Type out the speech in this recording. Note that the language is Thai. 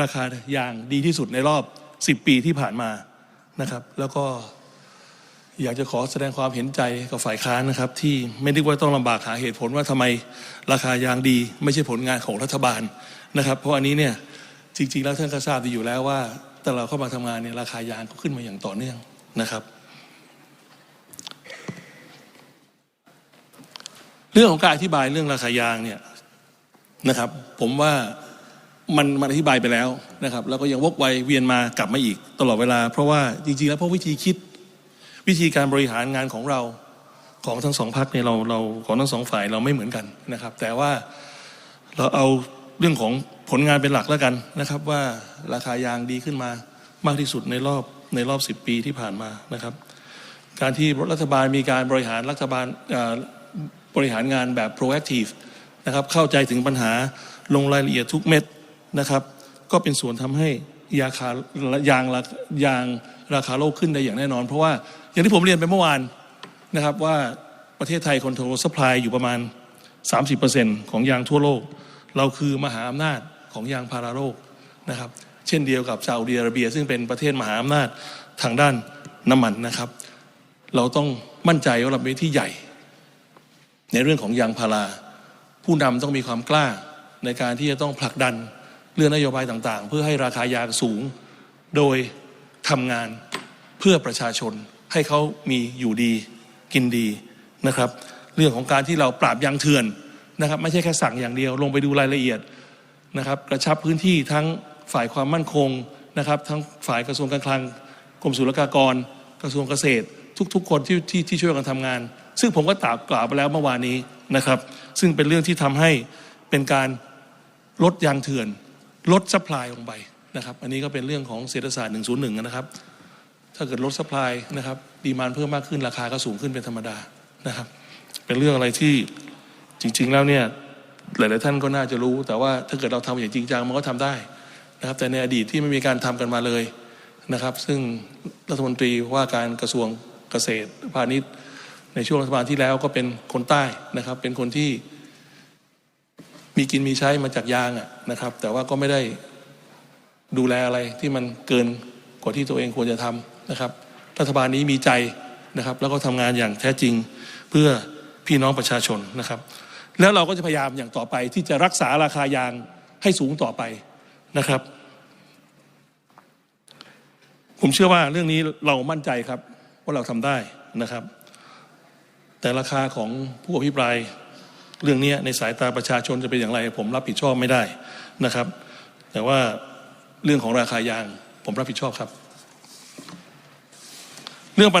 ราคายางดีที่สุดในรอบ 10 ปีที่ผ่านมานะครับ แล้วก็อยากจะขอแสดงความเห็นใจกับฝ่ายค้านนะครับ ที่ไม่ได้ว่าต้องลำบากหาเหตุผลว่าทำไมราคายางดี ไม่ใช่ผลงานของรัฐบาลนะครับ เพราะอันนี้เนี่ยจริงๆแล้วท่านก็ทราบดีอยู่แล้วว่าแต่เราเข้ามาทำงานเนี่ยราคายางก็ขึ้นมาอย่างต่อเนื่องนะครับ เรื่องของการอธิบายเรื่องราคายางเนี่ยนะครับ ผมว่า มันมันอธิบายไปแล้วนะครับแล้วก็ยังวกไวเวียนมากลับมาอีกตลอดเวลา เพราะว่าจริงๆ แล้วเพราะวิธีคิดวิธีการบริหารงานของเราของทั้งสองพักเนี่ยเราเราของทั้งสองฝ่ายเราไม่เหมือนกันนะครับ แต่ว่าเราเอาเรื่องของผลงานเป็นหลักแล้วกันนะครับ ว่าราคายางดีขึ้นมามากที่สุดในรอบในรอบสิบปีที่ผ่านมานะครับ การที่รัฐบาลมีการบริหารรัฐบาลบริหารงานแบบ proactive นะครับเข้าใจถึงปัญหาลงรายละเอียดทุกเม็ด นะครับ ก็เป็นส่วนทำให้ยาคายางรายางราคาโลกขึ้นได้อย่างแน่นอน เพราะว่าอย่างที่ผมเรียนไปเมื่อวานนะครับว่าประเทศไทยคอนโทรลสป라이อยู่ประมาณ 30%ของยางทั่วโลก เราคือมหาอำนาจของยางพาราโลกนะครับ เช่นเดียวกับซาอุดิอาระเบีย ซึ่งเป็นประเทศมหาอำนาจทางด้านน้ำมันนะครับ เราต้องมั่นใจว่าเราเป็นที่ใหญ่ ในเรื่องของยางพารา ผู้นำต้องมีความกล้าในการที่จะต้องผลักดัน เรื่องนโยบายต่างๆ เพื่อให้ราคายางสูง โดยทำงานเพื่อประชาชนให้เขามีอยู่ดีกินดีนะครับ เรื่องของการที่เราปราบยางเถื่อนนะครับ ไม่ใช่แค่สั่งอย่างเดียว ลงไปดูรายละเอียดนะครับ กระชับพื้นที่ทั้งฝ่ายความมั่นคงนะครับ ทั้งฝ่ายกระทรวงการคลังกรมศุลกากร กระทรวงเกษตร ทุกๆ คนที่ที่ที่ช่วยกันทำงาน ซึ่งผมก็ตากกล่าวไปแล้วเมื่อวานนี้นะครับ ซึ่งเป็นเรื่องที่ทำให้เป็นการลดยางเถื่อน ลดซัพพลายลงไปนะครับอันนี้ก็เป็นเรื่องของเศรษฐศาสตร์ 101 นะครับ ถ้าเกิดลดซัพพลนะครับดีมานเพิ่มมากขึ้นราคาก็สูงขึ้นเป็นธรรมดานะครับ เป็นเรื่องอะไรที่จริง ๆ แล้วเนี่ยหลายๆท่านก็น่าจะรู้ แต่ว่าถ้าเกิดเราทำอย่างจริงจังมันก็ทำได้นะครับ แต่ในอดีตที่ไม่มีการทำกันมาเลยนะครับ ซึ่งรัฐมนตรีว่าการกระทรวงเกษตรพาณิชย์ ในช่วงรัฐบาลที่แล้วก็เป็นคนใต้นะครับ เป็นคนที่ มีกินมีใช้มาจากยางอะนะครับ แต่ว่าก็ไม่ได้ดูแลอะไรที่มันเกินกว่าที่ตัวเองควรจะทำนะครับ รัฐบาลนี้มีใจนะครับ แล้วก็ทำงานอย่างแท้จริงเพื่อพี่น้องประชาชนนะครับ แล้วเราก็จะพยายามอย่างต่อไป ที่จะรักษาราคายางให้สูงต่อไปนะครับ ผมเชื่อว่าเรื่องนี้เรามั่นใจครับว่าเราทำได้นะครับ แต่ราคาของผู้อภิปราย เรื่องนี้ในสายตาประชาชนจะเป็นอย่างไร ผมรับผิดชอบไม่ได้นะครับ แต่ว่าเรื่องของราคายางผมรับผิดชอบครับ เรื่องปัญ